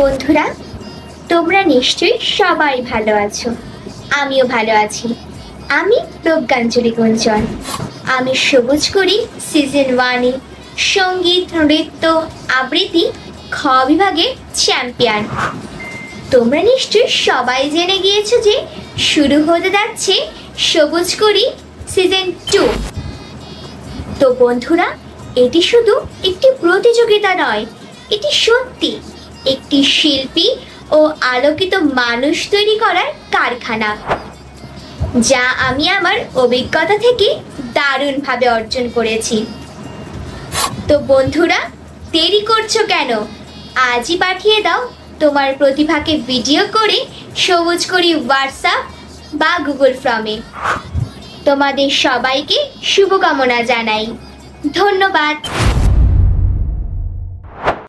বন্ধুরা, তোমরা নিশ্চয়ই সবাই ভালো আছো। আমিও ভালো আছি। আমি প্রজ্ঞাঞ্জলি গুঞ্জন। আমি সবুজ করি সিজন ওয়ানে। সংগীত, নৃত্য, আবৃত্তি, খ বিভাগের চ্যাম্পিয়ন। তোমরা নিশ্চয়ই সবাই জেনে গিয়েছো যে শুরু হতে যাচ্ছে সবুজ করি সিজন টু। তো বন্ধুরা, এটি শুধু একটি প্রতিযোগিতা নয়, এটি সত্যি। একটি শিল্পী ও আলোকিত মানুষ তৈরি করার কারখানা, যা আমি আমার অভিজ্ঞতা থেকে দারুণভাবে অর্জন করেছি। তো বন্ধুরা, দেরি করছ কেন? আজই পাঠিয়ে দাও তোমার প্রতিভাকে ভিডিও করে সবুজ করি হোয়াটসঅ্যাপ বা গুগল ফর্মে তোমাদের সবাইকে শুভকামনা জানাই। ধন্যবাদ।